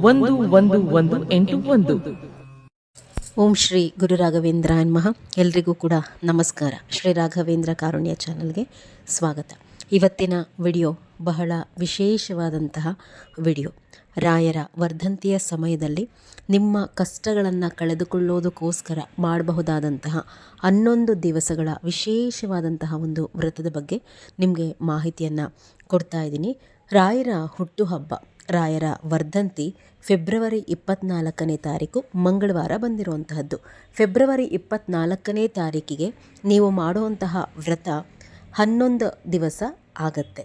ಒಂದು ಒಂದು ಒಂದು, ಎಂಟು, ಒಂದು. ಓಂ ಶ್ರೀ ಗುರು ರಾಘವೇಂದ್ರ ನಮಃ. ಎಲ್ರಿಗೂ ಕೂಡ ನಮಸ್ಕಾರ. ಶ್ರೀ ರಾಘವೇಂದ್ರ ಕಾರುಣ್ಯ ಚಾನಲ್ಗೆ ಸ್ವಾಗತ. ಇವತ್ತಿನ ವಿಡಿಯೋ ಬಹಳ ವಿಶೇಷವಾದಂತಹ ವಿಡಿಯೋ. ರಾಯರ ವರ್ಧಂತಿಯ ಸಮಯದಲ್ಲಿ ನಿಮ್ಮ ಕಷ್ಟಗಳನ್ನು ಕಳೆದುಕೊಳ್ಳೋದಕ್ಕೋಸ್ಕರ ಮಾಡಬಹುದಾದಂತಹ ಹನ್ನೊಂದು ದಿವಸಗಳ ವಿಶೇಷವಾದಂತಹ ಒಂದು ವ್ರತದ ಬಗ್ಗೆ ನಿಮಗೆ ಮಾಹಿತಿಯನ್ನು ಕೊಡ್ತಾ ಇದ್ದೀನಿ. ರಾಯರ ಹುಟ್ಟುಹಬ್ಬ. ರಾಯರ ವರ್ಧಂತಿ ಫೆಬ್ರವರಿ ಇಪ್ಪತ್ನಾಲ್ಕನೇ ತಾರೀಕು ಮಂಗಳವಾರ ಬಂದಿರುವಂತಹದ್ದು. ಫೆಬ್ರವರಿ ಇಪ್ಪತ್ನಾಲ್ಕನೇ ತಾರೀಕಿಗೆ ನೀವು ಮಾಡುವಂತಹ ವ್ರತ ಹನ್ನೊಂದು ದಿವಸ ಆಗತ್ತೆ.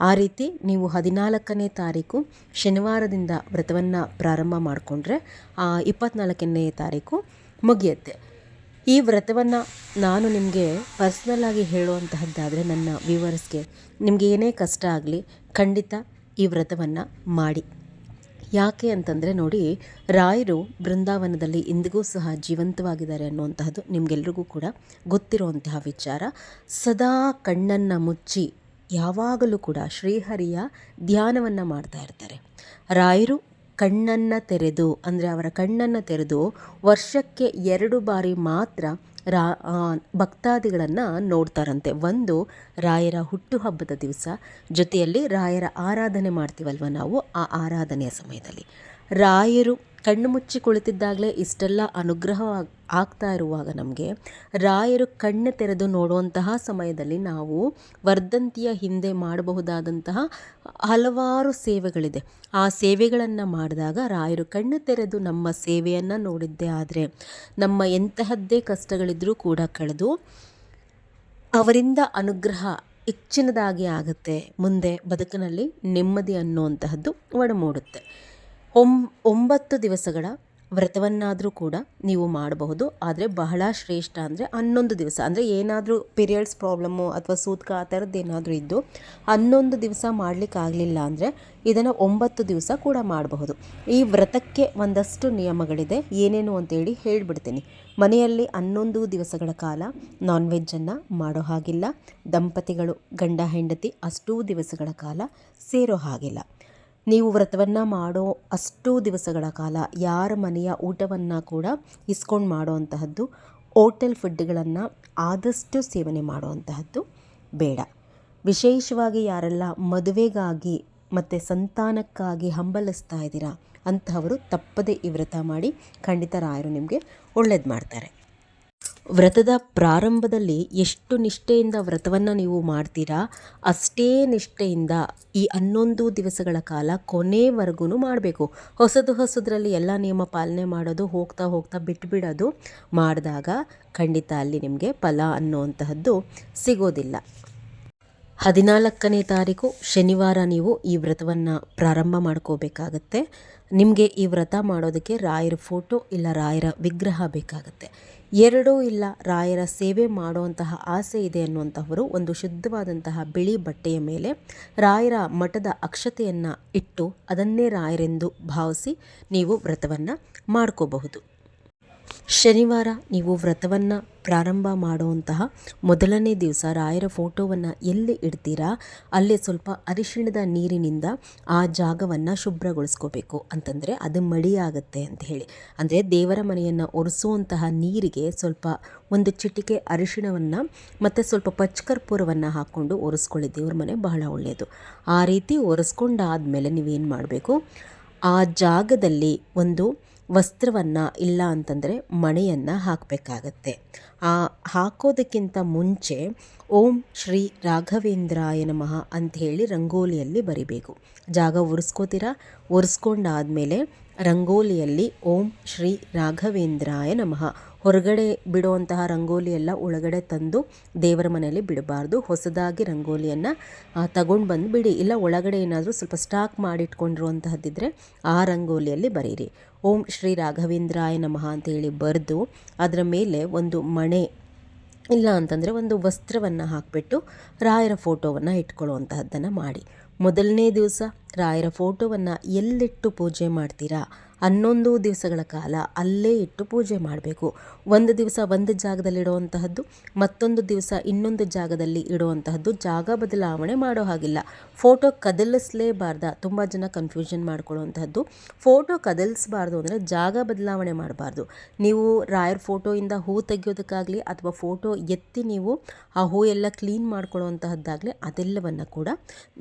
ಆ ರೀತಿ ನೀವು ಹದಿನಾಲ್ಕನೇ ತಾರೀಕು ಶನಿವಾರದಿಂದ ವ್ರತವನ್ನು ಪ್ರಾರಂಭ ಮಾಡಿಕೊಂಡ್ರೆ ಇಪ್ಪತ್ನಾಲ್ಕನೇ ತಾರೀಕು ಮುಗಿಯುತ್ತೆ. ಈ ವ್ರತವನ್ನು ನಾನು ನಿಮಗೆ ಪರ್ಸ್ನಲ್ಲಾಗಿ ಹೇಳುವಂತಹದ್ದಾದರೆ ನನ್ನ ವ್ಯೂವರ್ಸ್ಗೆ ನಿಮಗೆ ಏನೇ ಕಷ್ಟ ಆಗಲಿ ಖಂಡಿತ ಈ ವ್ರತವನ್ನು ಮಾಡಿ. ಯಾಕೆ ಅಂತಂದರೆ ನೋಡಿ, ರಾಯರು ಬೃಂದಾವನದಲ್ಲಿ ಇಂದಿಗೂ ಸಹ ಜೀವಂತವಾಗಿದ್ದಾರೆ ಅನ್ನುವಂತಹದ್ದು ನಿಮಗೆಲ್ರಿಗೂ ಕೂಡ ಗೊತ್ತಿರುವಂತಹ ವಿಚಾರ. ಸದಾ ಕಣ್ಣನ್ನು ಮುಚ್ಚಿ ಯಾವಾಗಲೂ ಕೂಡ ಶ್ರೀಹರಿಯ ಧ್ಯಾನವನ್ನು ಮಾಡ್ತಾ ಇರ್ತಾರೆ. ರಾಯರು ಕಣ್ಣನ್ನು ತೆರೆದು, ಅಂದರೆ ಅವರ ಕಣ್ಣನ್ನು ತೆರೆದು ವರ್ಷಕ್ಕೆ ಎರಡು ಬಾರಿ ಮಾತ್ರ ರಾ ಭಕ್ತಾದಿಗಳನ್ನು ನೋಡ್ತಾರಂತೆ. ಒಂದು ರಾಯರ ಹುಟ್ಟುಹಬ್ಬದ ದಿವಸ. ಜೊತೆಯಲ್ಲಿ ರಾಯರ ಆರಾಧನೆ ಮಾಡ್ತೀವಲ್ವ ನಾವು? ಆ ಆರಾಧನೆಯ ಸಮಯದಲ್ಲಿ. ರಾಯರು ಕಣ್ಣು ಮುಚ್ಚಿ ಕುಳಿತಿದ್ದಾಗಲೇ ಇಷ್ಟೆಲ್ಲ ಅನುಗ್ರಹ ಆಗ್ತಾ ಇರುವಾಗ ನಮಗೆ ರಾಯರು ಕಣ್ಣು ತೆರೆದು ನೋಡುವಂತಹ ಸಮಯದಲ್ಲಿ ನಾವು ವರ್ಧಂತಿಯ ಹಿಂದೆ ಮಾಡಬಹುದಾದಂತಹ ಹಲವಾರು ಸೇವೆಗಳಿದೆ. ಆ ಸೇವೆಗಳನ್ನು ಮಾಡಿದಾಗ ರಾಯರು ಕಣ್ಣು ತೆರೆದು ನಮ್ಮ ಸೇವೆಯನ್ನು ನೋಡಿದ್ದೇ ಆದರೆ ನಮ್ಮ ಎಂತಹದ್ದೇ ಕಷ್ಟಗಳಿದ್ರೂ ಕೂಡ ಕಳೆದು ಅವರಿಂದ ಅನುಗ್ರಹ ಹೆಚ್ಚಿನದಾಗಿ ಆಗುತ್ತೆ. ಮುಂದೆ ಬದುಕಿನಲ್ಲಿ ನೆಮ್ಮದಿ ಅನ್ನುವಂತಹದ್ದು ಒಡಮೂಡುತ್ತೆ. ಒಂ, ಒಂಬತ್ತು ದಿವಸಗಳ ವ್ರತವನ್ನಾದರೂ ಕೂಡ ನೀವು ಮಾಡಬಹುದು. ಆದರೆ ಬಹಳ ಶ್ರೇಷ್ಠ ಅಂದರೆ ಹನ್ನೊಂದು ದಿವಸ. ಅಂದರೆ ಏನಾದರೂ ಪೀರಿಯಡ್ಸ್ ಪ್ರಾಬ್ಲಮ್ಮು ಅಥವಾ ಸೂತ್ಕ ಆ ಥರದ್ದು ಏನಾದರೂ ಇದ್ದು ಹನ್ನೊಂದು ದಿವಸ ಮಾಡಲಿಕ್ಕಾಗಲಿಲ್ಲ ಅಂದರೆ ಇದನ್ನು ಒಂಬತ್ತು ದಿವಸ ಕೂಡ ಮಾಡಬಹುದು. ಈ ವ್ರತಕ್ಕೆ ಒಂದಷ್ಟು ನಿಯಮಗಳಿದೆ. ಏನೇನು ಅಂತೇಳಿ ಹೇಳಿಬಿಡ್ತೀನಿ. ಮನೆಯಲ್ಲಿ ಹನ್ನೊಂದು ದಿವಸಗಳ ಕಾಲ ನಾನ್ ವೆಜ್ಜನ್ನು ಮಾಡೋ ಹಾಗಿಲ್ಲ. ದಂಪತಿಗಳು ಗಂಡ ಹೆಂಡತಿ ಅಷ್ಟೂ ದಿವಸಗಳ ಕಾಲ ಸೇರೋ ಹಾಗಿಲ್ಲ. ನೀವು ವ್ರತವನ್ನು ಮಾಡೋ ಅಷ್ಟು ದಿವಸಗಳ ಕಾಲ ಯಾರ ಮನೆಯ ಊಟವನ್ನು ಕೂಡ ಇಸ್ಕೊಂಡು ಮಾಡುವಂತಹದ್ದು ಹೋಟೆಲ್ ಫುಡ್ಗಳನ್ನು ಆದಷ್ಟು ಸೇವನೆ ಮಾಡುವಂತಹದ್ದು ಬೇಡ. ವಿಶೇಷವಾಗಿ ಯಾರೆಲ್ಲ ಮದುವೆಗಾಗಿ ಮತ್ತು ಸಂತಾನಕ್ಕಾಗಿ ಹಂಬಲಿಸ್ತಾ ಇದ್ದೀರಾ, ಅಂತಹವರು ತಪ್ಪದೇ ಈ ವ್ರತ ಮಾಡಿ ಖಂಡಿತ ರಾಯರು ನಿಮಗೆ ಒಳ್ಳೇದು ಮಾಡ್ತಾರೆ. ವ್ರತದ ಪ್ರಾರಂಭದಲ್ಲಿ ಎಷ್ಟು ನಿಷ್ಠೆಯಿಂದ ವ್ರತವನ್ನು ನೀವು ಮಾಡ್ತೀರಾ, ಅಷ್ಟೇ ನಿಷ್ಠೆಯಿಂದ ಈ ಹನ್ನೊಂದು ದಿವಸಗಳ ಕಾಲ ಕೊನೆವರೆಗೂ ಮಾಡಬೇಕು. ಹೊಸದು ಹೊಸದರಲ್ಲಿ ಎಲ್ಲ ನಿಯಮ ಪಾಲನೆ ಮಾಡೋದು, ಹೋಗ್ತಾ ಹೋಗ್ತಾ ಬಿಟ್ಬಿಡೋದು ಮಾಡಿದಾಗ ಖಂಡಿತ ಅಲ್ಲಿ ನಿಮಗೆ ಫಲ ಅನ್ನುವಂತಹದ್ದು ಸಿಗೋದಿಲ್ಲ. ಹದಿನಾಲ್ಕನೇ ತಾರೀಕು ಶನಿವಾರ ನೀವು ಈ ವ್ರತವನ್ನು ಪ್ರಾರಂಭ ಮಾಡ್ಕೋಬೇಕಾಗತ್ತೆ. ನಿಮಗೆ ಈ ವ್ರತ ಮಾಡೋದಕ್ಕೆ ರಾಯರ ಫೋಟೋ ಇಲ್ಲ ರಾಯರ ವಿಗ್ರಹ ಬೇಕಾಗುತ್ತೆ. ಎರಡೂ ಇಲ್ಲ ರಾಯರ ಸೇವೆ ಮಾಡುವಂತಹ ಆಸೆ ಇದೆ ಅನ್ನುವಂಥವರು ಒಂದು ಶುದ್ಧವಾದಂತಹ ಬಿಳಿ ಬಟ್ಟೆಯ ಮೇಲೆ ರಾಯರ ಮಠದ ಅಕ್ಷತೆಯನ್ನು ಇಟ್ಟು ಅದನ್ನೇ ರಾಯರೆಂದು ಭಾವಿಸಿ ನೀವು ವ್ರತವನ್ನು ಮಾಡ್ಕೋಬಹುದು. ಶನಿವಾರ ನೀವು ವ್ರತವನ್ನು ಪ್ರಾರಂಭ ಮಾಡುವಂತಹ ಮೊದಲನೇ ದಿವಸ ರಾಯರ ಫೋಟೋವನ್ನು ಎಲ್ಲಿ ಇಡ್ತೀರಾ? ಅಲ್ಲೇ ಸ್ವಲ್ಪ ಅರಿಶಿಣದ ನೀರಿನಿಂದ ಆ ಜಾಗವನ್ನು ಶುಭ್ರಗೊಳಿಸ್ಕೋಬೇಕು. ಅಂತಂದರೆ ಅದು ಮಡಿಯಾಗುತ್ತೆ ಅಂತ ಹೇಳಿ. ಅಂದರೆ ದೇವರ ಮನೆಯನ್ನು ಒರೆಸುವಂತಹ ನೀರಿಗೆ ಸ್ವಲ್ಪ ಒಂದು ಚಿಟಿಕೆ ಅರಿಶಿಣವನ್ನು ಮತ್ತು ಸ್ವಲ್ಪ ಪಚ್ಕರ್ಪೂರವನ್ನು ಹಾಕ್ಕೊಂಡು ಒರೆಸ್ಕೊಳ್ಳಿ. ದೇವ್ರ ಮನೆ ಬಹಳ ಒಳ್ಳೆಯದು ಆ ರೀತಿ ಒರೆಸ್ಕೊಂಡಾದಮೇಲೆ ನೀವೇನು ಮಾಡಬೇಕು? ಆ ಜಾಗದಲ್ಲಿ ಒಂದು ವಸ್ತ್ರವನ್ನು ಇಲ್ಲ ಅಂತಂದರೆ ಮಣೆಯನ್ನು ಹಾಕಬೇಕಾಗತ್ತೆ. ಆ ಹಾಕೋದಕ್ಕಿಂತ ಮುಂಚೆ ಓಂ ಶ್ರೀ ರಾಘವೇಂದ್ರಾಯ ನಮಃ ಅಂಥೇಳಿ ರಂಗೋಲಿಯಲ್ಲಿ ಬರಿಬೇಕು. ಜಾಗ ಒರೆಸ್ಕೋತೀರಾ? ಒರೆಸ್ಕೊಂಡಾದಮೇಲೆ ರಂಗೋಲಿಯಲ್ಲಿ ಓಂ ಶ್ರೀ ರಾಘವೇಂದ್ರಾಯ ನಮಃ ಹೊರಗಡೆ ಬಿಡುವಂತಹ ರಂಗೋಲಿ ಎಲ್ಲ ಒಳಗಡೆ ತಂದು ದೇವರ ಮನೆಯಲ್ಲಿ ಬಿಡಬಾರ್ದು. ಹೊಸದಾಗಿ ರಂಗೋಲಿಯನ್ನು ತಗೊಂಡು ಬಂದು ಬಿಡಿ. ಇಲ್ಲ, ಒಳಗಡೆ ಏನಾದರೂ ಸ್ವಲ್ಪ ಸ್ಟಾಕ್ ಮಾಡಿಟ್ಕೊಂಡಿರುವಂತಹದ್ದಿದ್ರೆ ಆ ರಂಗೋಲಿಯಲ್ಲಿ ಬರೀರಿ. ಓಂ ಶ್ರೀ ರಾಘವೇಂದ್ರಾಯ ನಮಃ ಅಂತೇಳಿ ಬರೆದು ಅದರ ಮೇಲೆ ಒಂದು ಮಣೆ, ಇಲ್ಲ ಅಂತಂದರೆ ಒಂದು ವಸ್ತ್ರವನ್ನು ಹಾಕಿಬಿಟ್ಟು ರಾಯರ ಫೋಟೋವನ್ನು ಇಟ್ಕೊಳ್ಳುವಂತಹದ್ದನ್ನು ಮಾಡಿ. ಮೊದಲನೇ ದಿವಸ ರಾಯರ ಫೋಟೋವನ್ನು ಎಲ್ಲಿಟ್ಟು ಪೂಜೆ ಮಾಡ್ತೀರಾ? ಹನ್ನೊಂದು ದಿವಸಗಳ ಕಾಲ ಅಲ್ಲೇ ಇಟ್ಟು ಪೂಜೆ ಮಾಡಬೇಕು. ಒಂದು ದಿವಸ ಒಂದು ಜಾಗದಲ್ಲಿ ಇಡುವಂತಹದ್ದು, ಮತ್ತೊಂದು ದಿವಸ ಇನ್ನೊಂದು ಜಾಗದಲ್ಲಿ ಇಡುವಂತಹದ್ದು ಜಾಗ ಬದಲಾವಣೆ ಮಾಡೋ ಹಾಗಿಲ್ಲ. ಫೋಟೋ ಕದಲಿಸಲೇಬಾರ್ದ, ತುಂಬ ಜನ ಕನ್ಫ್ಯೂಷನ್ ಮಾಡ್ಕೊಳ್ಳುವಂತಹದ್ದು. ಫೋಟೋ ಕದಲಿಸಬಾರ್ದು ಅಂದರೆ ಜಾಗ ಬದಲಾವಣೆ ಮಾಡಬಾರ್ದು. ನೀವು ರಾಯರ್ ಫೋಟೋಯಿಂದ ಹೂ ತೆಗೆಯೋದಕ್ಕಾಗಲಿ ಅಥವಾ ಫೋಟೋ ಎತ್ತಿ ನೀವು ಆ ಹೂ ಎಲ್ಲ ಕ್ಲೀನ್ ಮಾಡ್ಕೊಳ್ಳುವಂತಹದ್ದಾಗಲಿ ಅದೆಲ್ಲವನ್ನು ಕೂಡ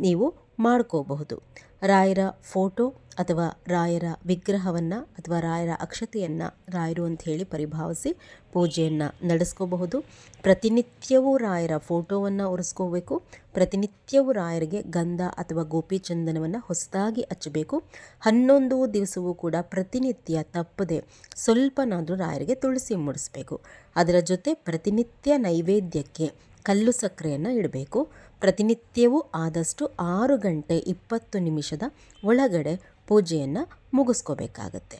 ನೀವು ಮಾಡ್ಕೋಬಹುದು. ರಾಯರ ಫೋಟೋ ಅಥವಾ ರಾಯರ ವಿಗ್ರಹವನ್ನು ಅಥವಾ ರಾಯರ ಅಕ್ಷತೆಯನ್ನು ರಾಯರು ಅಂತ ಹೇಳಿ ಪರಿಭಾವಿಸಿ ಪೂಜೆಯನ್ನು ನಡೆಸ್ಕೋಬಹುದು. ಪ್ರತಿನಿತ್ಯವೂ ರಾಯರ ಫೋಟೋವನ್ನು ಒರೆಸ್ಕೋಬೇಕು. ಪ್ರತಿನಿತ್ಯವೂ ರಾಯರಿಗೆ ಗಂಧ ಅಥವಾ ಗೋಪಿ ಚಂದನವನ್ನು ಹೊಸದಾಗಿ ಹಚ್ಚಬೇಕು. ಹನ್ನೊಂದು ದಿವಸವೂ ಕೂಡ ಪ್ರತಿನಿತ್ಯ ತಪ್ಪದೆ ಸ್ವಲ್ಪನಾದರೂ ರಾಯರಿಗೆ ತುಳಸಿ ಮುಡಿಸ್ಬೇಕು. ಅದರ ಜೊತೆ ಪ್ರತಿನಿತ್ಯ ನೈವೇದ್ಯಕ್ಕೆ ಕಲ್ಲು ಸಕ್ಕರೆಯನ್ನು ಇಡಬೇಕು. ಪ್ರತಿನಿತ್ಯವೂ ಆದಷ್ಟು ಆರು ಗಂಟೆ ಇಪ್ಪತ್ತು ನಿಮಿಷದ ಒಳಗಡೆ ಪೂಜೆಯನ್ನು ಮುಗಿಸ್ಕೋಬೇಕಾಗತ್ತೆ.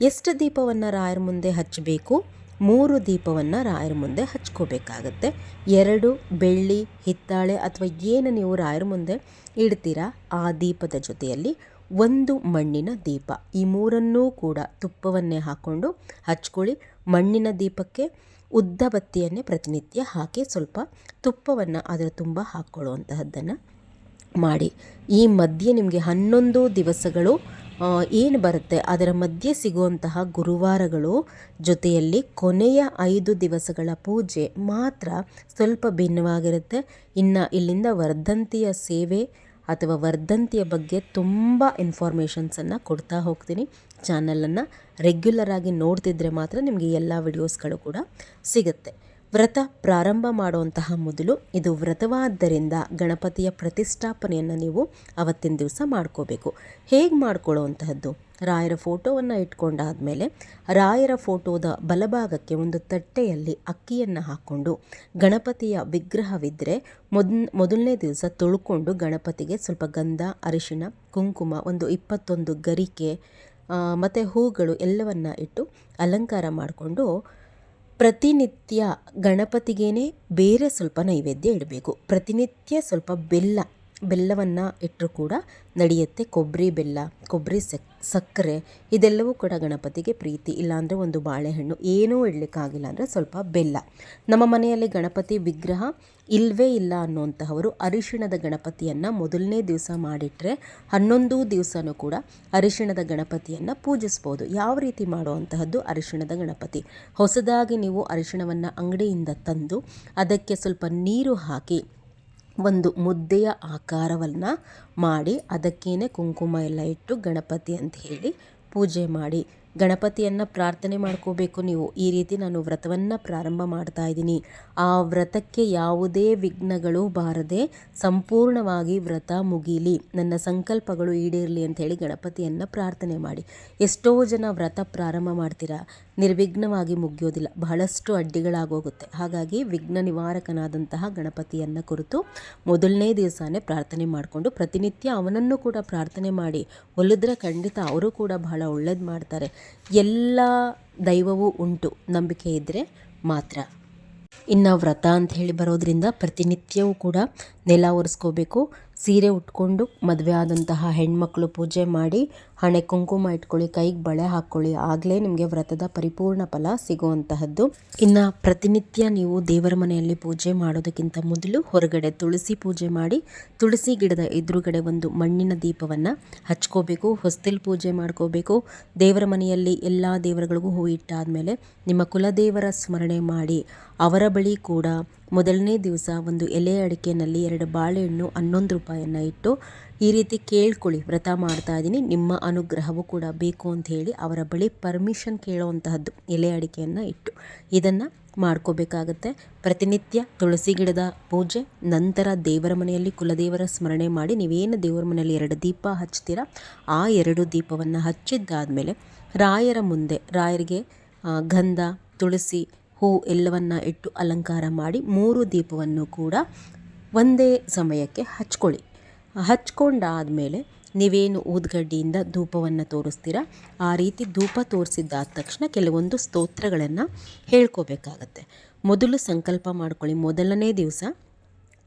ಎಷ್ಟು ದೀಪವನ್ನು ರಾಯರ ಮುಂದೆ ಹಚ್ಚಬೇಕು? ಮೂರು ದೀಪವನ್ನು ರಾಯರ ಮುಂದೆ ಹಚ್ಕೋಬೇಕಾಗತ್ತೆ. ಎರಡು, ಬೆಳ್ಳಿ, ಹಿತ್ತಾಳೆ ಅಥವಾ ಏನು ನೀವು ರಾಯರ ಮುಂದೆ ಇಡ್ತೀರಾ, ಆ ದೀಪದ ಜೊತೆಯಲ್ಲಿ ಒಂದು ಮಣ್ಣಿನ ದೀಪ. ಈ ಮೂರನ್ನೂ ಕೂಡ ತುಪ್ಪವನ್ನೇ ಹಾಕ್ಕೊಂಡು ಹಚ್ಕೊಳ್ಳಿ. ಮಣ್ಣಿನ ದೀಪಕ್ಕೆ ಉದ್ದ ಬತ್ತಿಯನ್ನೇ ಪ್ರತಿನಿತ್ಯ ಹಾಕಿ ಸ್ವಲ್ಪ ತುಪ್ಪವನ್ನು ಅದರ ತುಂಬ ಹಾಕ್ಕೊಳ್ಳುವಂತಹದ್ದನ್ನು ಮಾಡಿ. ಈ ಮಧ್ಯೆ ನಿಮಗೆ ಹನ್ನೊಂದು ದಿವಸಗಳು ಏನು ಬರುತ್ತೆ? ಅದರ ಮಧ್ಯೆ ಸಿಗುವಂತಹ ಗುರುವಾರಗಳು ಜೊತೆಯಲ್ಲಿ ಕೊನೆಯ ಐದು ದಿವಸಗಳ ಪೂಜೆ ಮಾತ್ರ ಸ್ವಲ್ಪ ಭಿನ್ನವಾಗಿರುತ್ತೆ. ಇನ್ನು ಇಲ್ಲಿಂದ ವರ್ಧಂತಿಯ ಸೇವೆ ಅಥವಾ ವರ್ಧಂತಿಯ ಬಗ್ಗೆ ತುಂಬ ಇನ್ಫಾರ್ಮೇಷನ್ಸನ್ನು ಕೊಡ್ತಾ ಹೋಗ್ತೀನಿ. ಚಾನಲನ್ನು ರೆಗ್ಯುಲರ್ ಆಗಿ ನೋಡ್ತಿದ್ರೆ ಮಾತ್ರ ನಿಮಗೆ ಎಲ್ಲ ವಿಡಿಯೋಸ್ಗಳು ಕೂಡ ಸಿಗುತ್ತೆ. ವ್ರತ ಪ್ರಾರಂಭ ಮಾಡುವಂತಹ ಮೊದಲು ಇದು ವ್ರತವಾದ್ದರಿಂದ ಗಣಪತಿಯ ಪ್ರತಿಷ್ಠಾಪನೆಯನ್ನು ನೀವು ಅವತ್ತಿನ ದಿವಸ ಮಾಡ್ಕೋಬೇಕು. ಹೇಗೆ ಮಾಡ್ಕೊಳ್ಳುವಂತಹದ್ದು? ರಾಯರ ಫೋಟೋವನ್ನು ಇಟ್ಕೊಂಡಾದಮೇಲೆ ರಾಯರ ಫೋಟೋದ ಬಲಭಾಗಕ್ಕೆ ಒಂದು ತಟ್ಟೆಯಲ್ಲಿ ಅಕ್ಕಿಯನ್ನು ಹಾಕ್ಕೊಂಡು ಗಣಪತಿಯ ವಿಗ್ರಹವಿದ್ದರೆ ಮೊದ್, ಮೊದಲನೇ ದಿವಸ ತೊಳ್ಕೊಂಡು ಗಣಪತಿಗೆ ಸ್ವಲ್ಪ ಗಂಧ, ಅರಿಶಿಣ, ಕುಂಕುಮ, ಒಂದು ಇಪ್ಪತ್ತೊಂದು ಗರಿಕೆ ಮತ್ತು ಹೂಗಳು ಎಲ್ಲವನ್ನು ಇಟ್ಟು ಅಲಂಕಾರ ಮಾಡಿಕೊಂಡು ಪ್ರತಿನಿತ್ಯ ಗಣಪತಿಗೇ ಬೇರೆ ಸ್ವಲ್ಪ ನೈವೇದ್ಯ ಇಡಬೇಕು. ಪ್ರತಿನಿತ್ಯ ಸ್ವಲ್ಪ ಬೆಲ್ಲ ಬೆಲ್ಲವನ್ನು ಇಟ್ಟರೂ ಕೂಡ ನಡೆಯುತ್ತೆ. ಕೊಬ್ಬರಿ ಬೆಲ್ಲ ಕೊಬ್ಬರಿ ಸಕ್, ಸಕ್ಕರೆ, ಇದೆಲ್ಲವೂ ಕೂಡ ಗಣಪತಿಗೆ ಪ್ರೀತಿ. ಇಲ್ಲಾಂದರೆ ಒಂದು ಬಾಳೆಹಣ್ಣು. ಏನೂ ಇಡಲಿಕ್ಕಾಗಿಲ್ಲ ಅಂದರೆ ಸ್ವಲ್ಪ ಬೆಲ್ಲ. ನಮ್ಮ ಮನೆಯಲ್ಲಿ ಗಣಪತಿ ವಿಗ್ರಹ ಇಲ್ಲವೇ ಇಲ್ಲ ಅನ್ನುವಂತಹವರು ಅರಿಶಿಣದ ಗಣಪತಿಯನ್ನು ಮೊದಲನೇ ದಿವಸ ಮಾಡಿಟ್ರೆ ಹನ್ನೊಂದು ದಿವಸನೂ ಕೂಡ ಅರಿಶಿಣದ ಗಣಪತಿಯನ್ನು ಪೂಜಿಸ್ಬೋದು. ಯಾವ ರೀತಿ ಮಾಡುವಂತಹದ್ದು ಅರಿಶಿಣದ ಗಣಪತಿ. ಹೊಸದಾಗಿ ನೀವು ಅರಿಶಿಣವನ್ನು ಅಂಗಡಿಯಿಂದ ತಂದು ಅದಕ್ಕೆ ಸ್ವಲ್ಪ ನೀರು ಹಾಕಿ ಒಂದು ಮುದ್ದೆಯ ಆಕಾರವನ್ನು ಮಾಡಿ ಅದಕ್ಕೇನೆ ಕುಂಕುಮ ಎಲ್ಲ ಇಟ್ಟು ಗಣಪತಿ ಅಂತ ಹೇಳಿ ಪೂಜೆ ಮಾಡಿ. ಗಣಪತಿಯನ್ನು ಪ್ರಾರ್ಥನೆ ಮಾಡ್ಕೋಬೇಕು ನೀವು. ಈ ರೀತಿ ನಾನು ವ್ರತವನ್ನು ಪ್ರಾರಂಭ ಮಾಡ್ತಾ ಇದ್ದೀನಿ. ಆ ವ್ರತಕ್ಕೆ ಯಾವುದೇ ವಿಘ್ನಗಳು ಬಾರದೆ ಸಂಪೂರ್ಣವಾಗಿ ವ್ರತ ಮುಗೀಲಿ. ನನ್ನ ಸಂಕಲ್ಪಗಳು ಈಡೇರಲಿ ಅಂತ ಹೇಳಿ ಗಣಪತಿಯನ್ನು ಪ್ರಾರ್ಥನೆ ಮಾಡಿ. ಎಷ್ಟೋ ಜನ ವ್ರತ ಪ್ರಾರಂಭ ಮಾಡ್ತೀರಾ? ನಿರ್ವಿಘ್ನವಾಗಿ ಮುಗಿಯೋದಿಲ್ಲ. ಬಹಳಷ್ಟು ಅಡ್ಡಿಗಳಾಗೋಗುತ್ತೆ. ಹಾಗಾಗಿ ವಿಘ್ನ ನಿವಾರಕನಾದಂತಹ ಗಣಪತಿಯನ್ನು ಕುರಿತು ಮೊದಲನೇ ದಿವಸನೇ ಪ್ರಾರ್ಥನೆ ಮಾಡಿಕೊಂಡು ಪ್ರತಿನಿತ್ಯ ಅವನನ್ನು ಕೂಡ ಪ್ರಾರ್ಥನೆ ಮಾಡಿ ಒಲಿದ್ರೆ ಖಂಡಿತ ಅವರು ಕೂಡ ಬಹಳ ಒಳ್ಳೇದು ಮಾಡ್ತಾರೆ. ಎಲ್ಲ ದೈವವೂ ಉಂಟು ನಂಬಿಕೆ ಇದ್ದರೆ ಮಾತ್ರ. ಇನ್ನು ವ್ರತ ಅಂತ ಹೇಳಿ ಬರೋದರಿಂದ ಪ್ರತಿನಿತ್ಯವೂ ಕೂಡ ನೆಲ ಒರೆಸ್ಕೋಬೇಕು. ಸೀರೆ ಉಟ್ಕೊಂಡು ಮದುವೆ ಆದಂತಹ ಹೆಣ್ಮಕ್ಳು ಪೂಜೆ ಮಾಡಿ ಹಣೆ ಕುಂಕುಮ ಇಟ್ಕೊಳ್ಳಿ, ಕೈಗೆ ಬಳೆ ಹಾಕ್ಕೊಳ್ಳಿ ಆಗಲೇ ನಿಮಗೆ ವ್ರತದ ಪರಿಪೂರ್ಣ ಫಲ ಸಿಗುವಂತಹದ್ದು. ಇನ್ನು ಪ್ರತಿನಿತ್ಯ ನೀವು ದೇವರ ಮನೆಯಲ್ಲಿ ಪೂಜೆ ಮಾಡೋದಕ್ಕಿಂತ ಮೊದಲು ಹೊರಗಡೆ ತುಳಸಿ ಪೂಜೆ ಮಾಡಿ, ತುಳಸಿ ಗಿಡದ ಎದುರುಗಡೆ ಒಂದು ಮಣ್ಣಿನ ದೀಪವನ್ನು ಹಚ್ಕೋಬೇಕು, ಹೊಸ್ತಿಲ್ ಪೂಜೆ ಮಾಡ್ಕೋಬೇಕು. ದೇವರ ಮನೆಯಲ್ಲಿ ಎಲ್ಲ ದೇವರುಗಳಿಗೂ ಹೂ ಇಟ್ಟಾದಮೇಲೆ ನಿಮ್ಮ ಕುಲದೇವರ ಸ್ಮರಣೆ ಮಾಡಿ, ಅವರ ಬಳಿ ಕೂಡ ಮೊದಲನೇ ದಿವಸ ಒಂದು ಎಲೆ ಅಡಿಕೆನಲ್ಲಿ ಎರಡು ಬಾಳೆಹಣ್ಣು ಹನ್ನೊಂದು ರೂಪಾಯಿಯನ್ನು ಇಟ್ಟು ಈ ರೀತಿ ಕೇಳ್ಕೊಳ್ಳಿ, ವ್ರತ ಮಾಡ್ತಾ ಇದ್ದೀನಿ, ನಿಮ್ಮ ಅನುಗ್ರಹವು ಕೂಡ ಬೇಕು ಅಂತ ಹೇಳಿ ಅವರ ಬಳಿ ಪರ್ಮಿಷನ್ ಕೇಳುವಂತಹದ್ದು ಎಲೆ ಅಡಿಕೆಯನ್ನು ಇಟ್ಟು ಇದನ್ನು ಮಾಡ್ಕೋಬೇಕಾಗತ್ತೆ. ಪ್ರತಿನಿತ್ಯ ತುಳಸಿ ಗಿಡದ ಪೂಜೆ, ನಂತರ ದೇವರ ಮನೆಯಲ್ಲಿ ಕುಲದೇವರ ಸ್ಮರಣೆ ಮಾಡಿ ನೀವೇನು ದೇವರ ಮನೆಯಲ್ಲಿ ಎರಡು ದೀಪ ಹಚ್ತೀರ ಆ ಎರಡು ದೀಪವನ್ನು ಹಚ್ಚಿದ್ದಾದಮೇಲೆ ರಾಯರ ಮುಂದೆ, ರಾಯರಿಗೆ ಗಂಧ, ತುಳಸಿ, ಹೂ ಎಲ್ಲವನ್ನು ಇಟ್ಟು ಅಲಂಕಾರ ಮಾಡಿ ಮೂರು ದೀಪವನ್ನು ಕೂಡ ಒಂದೇ ಸಮಯಕ್ಕೆ ಹಚ್ಕೊಳ್ಳಿ. ಹಚ್ಕೊಂಡಾದಮೇಲೆ ನೀವೇನು ಊದ್ಗಡ್ಡಿಯಿಂದ ಧೂಪವನ್ನು ತೋರಿಸ್ತೀರ? ಆ ರೀತಿ ಧೂಪ ತೋರಿಸಿದ್ದಾದ ತಕ್ಷಣ ಕೆಲವೊಂದು ಸ್ತೋತ್ರಗಳನ್ನು ಹೇಳ್ಕೋಬೇಕಾಗತ್ತೆ. ಮೊದಲು ಸಂಕಲ್ಪ ಮಾಡ್ಕೊಳ್ಳಿ. ಮೊದಲನೇ ದಿವಸ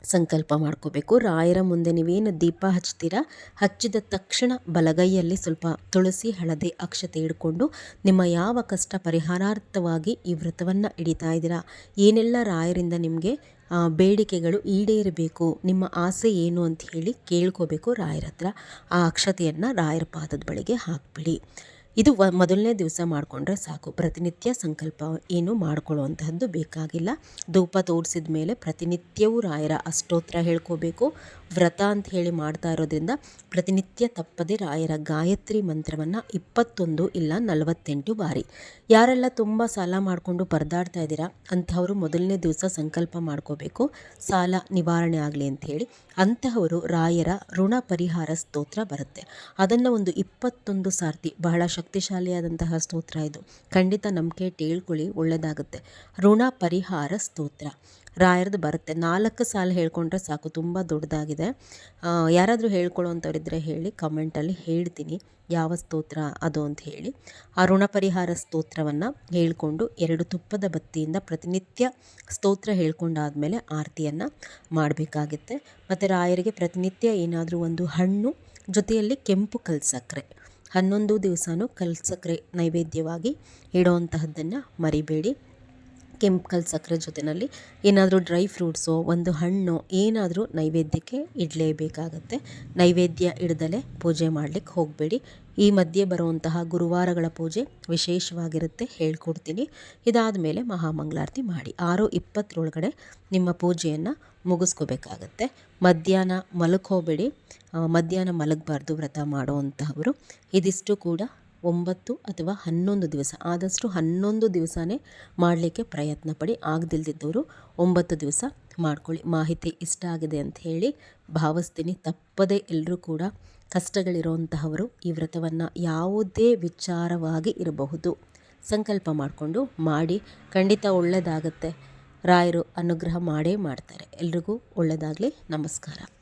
ಸಂಕಲ್ಪ ಮಾಡ್ಕೋಬೇಕು. ರಾಯರ ಮುಂದೆ ನೀವೇನು ದೀಪ ಹಚ್ತೀರ? ಹಚ್ಚಿದ ತಕ್ಷಣ ಬಲಗೈಯಲ್ಲಿ ಸ್ವಲ್ಪ ತುಳಸಿ, ಹಳದಿ ಅಕ್ಷತೆ ಹಿಡ್ಕೊಂಡು ನಿಮ್ಮ ಯಾವ ಕಷ್ಟ ಪರಿಹಾರಾರ್ಥವಾಗಿ ಈ ವ್ರತವನ್ನು ಹಿಡಿತಾ ಇದ್ದೀರಾ? ಏನೆಲ್ಲ ರಾಯರಿಂದ ನಿಮಗೆ ಬೇಡಿಕೆಗಳು ಈಡೇರಬೇಕು. ನಿಮ್ಮ ಆಸೆ ಏನು ಅಂತ ಹೇಳಿ ಕೇಳ್ಕೋಬೇಕು ರಾಯರ ಹತ್ರ ಆ ಅಕ್ಷತೆಯನ್ನು ರಾಯರ ಪಾದದ ಬಳಿಗೆ ಹಾಕ್ಬಿಡಿ. ಇದು ಮೊದಲನೇ ದಿವಸ ಮಾಡಿಕೊಂಡ್ರೆ ಸಾಕು. ಪ್ರತಿನಿತ್ಯ ಸಂಕಲ್ಪ ಏನು ಮಾಡ್ಕೊಳ್ಳುವಂತಹದ್ದು ಬೇಕಾಗಿಲ್ಲ. ಧೂಪ ತೋರಿಸಿದ ಮೇಲೆ ಪ್ರತಿನಿತ್ಯವೂ ರಾಯರ ಅಷ್ಟೋತ್ರ ಹೇಳ್ಕೋಬೇಕು. ವ್ರತ ಅಂತ ಹೇಳಿ ಮಾಡ್ತಾ ಇರೋದ್ರಿಂದ ಪ್ರತಿನಿತ್ಯ ತಪ್ಪದೆ ರಾಯರ ಗಾಯತ್ರಿ ಮಂತ್ರವನ್ನು ಇಪ್ಪತ್ತೊಂದು ಇಲ್ಲ ನಲವತ್ತೆಂಟು ಬಾರಿ. ಯಾರೆಲ್ಲ ತುಂಬ ಸಾಲ ಮಾಡಿಕೊಂಡು ಪರದಾಡ್ತಾ ಇದ್ದೀರಾ, ಅಂಥವರು ಮೊದಲನೇ ದಿವಸ ಸಂಕಲ್ಪ ಮಾಡ್ಕೋಬೇಕು. ಸಾಲ ನಿವಾರಣೆ ಆಗಲಿ ಅಂತ ಹೇಳಿ ಅಂತಹವರು ರಾಯರ ಋಣ ಪರಿಹಾರ ಸ್ತೋತ್ರ ಬರುತ್ತೆ. ಅದನ್ನು ಒಂದು ಇಪ್ಪತ್ತೊಂದು ಸಾರ್ತಿ ಬಹಳ ಶಕ್ತಿಶಾಲಿಯಾದಂತಹ ಸ್ತೋತ್ರ ಇದು. ಖಂಡಿತ ನಂಬಿಕೆ ಇಟ್ಕೊಳ್ಳಿ ಒಳ್ಳೆಯದಾಗುತ್ತೆ ಋಣ ಪರಿಹಾರ ಸ್ತೋತ್ರ. ರಾಯರದು ಬರುತ್ತೆ. ನಾಲ್ಕು ಸಾಲ ಹೇಳ್ಕೊಂಡ್ರೆ ಸಾಕು, ತುಂಬ ದೊಡ್ಡದಾಗಿದೆ. ಯಾರಾದರೂ ಹೇಳ್ಕೊಳ್ಳೋವಂಥವ್ರಿದ್ರೆ ಹೇಳಿ ಕಮೆಂಟಲ್ಲಿ ಹೇಳ್ತೀನಿ ಯಾವ ಸ್ತೋತ್ರ ಅದು ಅಂತ ಹೇಳಿ. ಆ ಋಣ ಪರಿಹಾರ ಸ್ತೋತ್ರವನ್ನು ಹೇಳಿಕೊಂಡು ಎರಡು ತುಪ್ಪದ ಬತ್ತಿಯಿಂದ ಪ್ರತಿನಿತ್ಯ ಸ್ತೋತ್ರ ಹೇಳ್ಕೊಂಡಾದಮೇಲೆ ಆರತಿಯನ್ನು ಮಾಡಬೇಕಾಗುತ್ತೆ. ಮತ್ತು ರಾಯರಿಗೆ ಪ್ರತಿನಿತ್ಯ ಏನಾದರೂ ಒಂದು ಹಣ್ಣು ಜೊತೆಯಲ್ಲಿ ಕೆಂಪು ಕಲ್ಸಕ್ಕರೆ ಹನ್ನೊಂದು ದಿವಸನೂ ಕಲ್ಸಕ್ಕರೆ ನೈವೇದ್ಯವಾಗಿ ಇಡೋವಂತಹದ್ದನ್ನು ಮರಿಬೇಡಿ. ಕೆಂಪು ಕಲ್ ಸಕ್ಕರೆ ಜೊತೆಯಲ್ಲಿ ಏನಾದರೂ ಡ್ರೈ ಫ್ರೂಟ್ಸೋ, ಒಂದು ಹಣ್ಣು, ಏನಾದರೂ ನೈವೇದ್ಯಕ್ಕೆ ಇಡಲೇಬೇಕಾಗತ್ತೆ. ನೈವೇದ್ಯ ಇಡದಲೇ ಪೂಜೆ ಮಾಡಲಿಕ್ಕೆ ಹೋಗಬೇಡಿ. ಈ ಮಧ್ಯೆ ಬರುವಂತಹ ಗುರುವಾರಗಳ ಪೂಜೆ ವಿಶೇಷವಾಗಿರುತ್ತೆ ಹೇಳ್ಕೊಡ್ತೀನಿ. ಇದಾದ ಮೇಲೆ ಮಹಾಮಂಗಳಾರತಿ ಮಾಡಿ. ಆರು ಇಪ್ಪತ್ತರೊಳಗಡೆ ನಿಮ್ಮ ಪೂಜೆಯನ್ನು ಮುಗಿಸ್ಕೋಬೇಕಾಗತ್ತೆ. ಮಧ್ಯಾಹ್ನ ಮಲಗ್ಕೋಬೇಡಿ ಮಧ್ಯಾಹ್ನ ಮಲಗಬಾರ್ದು ವ್ರತ ಮಾಡುವಂತಹವರು. ಇದಿಷ್ಟು ಕೂಡ ಒಂಬತ್ತು ಅಥವಾ ಹನ್ನೊಂದು ದಿವಸ. ಆದಷ್ಟು ಹನ್ನೊಂದು ದಿವಸನೇ ಮಾಡಲಿಕ್ಕೆ ಪ್ರಯತ್ನ ಪಡಿ ಆಗದಿಲ್ದಿದ್ದವರು ಒಂಬತ್ತು ದಿವಸ ಮಾಡ್ಕೊಳ್ಳಿ. ಮಾಹಿತಿ ಇಷ್ಟ ಆಗಿದೆ ಅಂತ ಹೇಳಿ ಭಾವಿಸ್ತೀನಿ. ತಪ್ಪದೇ ಎಲ್ಲರೂ ಕೂಡ ಕಷ್ಟಗಳಿರುವಂತಹವರು ಈ ವ್ರತವನ್ನು ಯಾವುದೇ ವಿಚಾರವಾಗಿ ಇರಬಹುದು. ಸಂಕಲ್ಪ ಮಾಡಿಕೊಂಡು ಮಾಡಿ. ಖಂಡಿತ ಒಳ್ಳೆಯದಾಗತ್ತೆ ರಾಯರು ಅನುಗ್ರಹ ಮಾಡೇ ಮಾಡ್ತಾರೆ. ಎಲ್ರಿಗೂ ಒಳ್ಳೆಯದಾಗಲಿ ನಮಸ್ಕಾರ.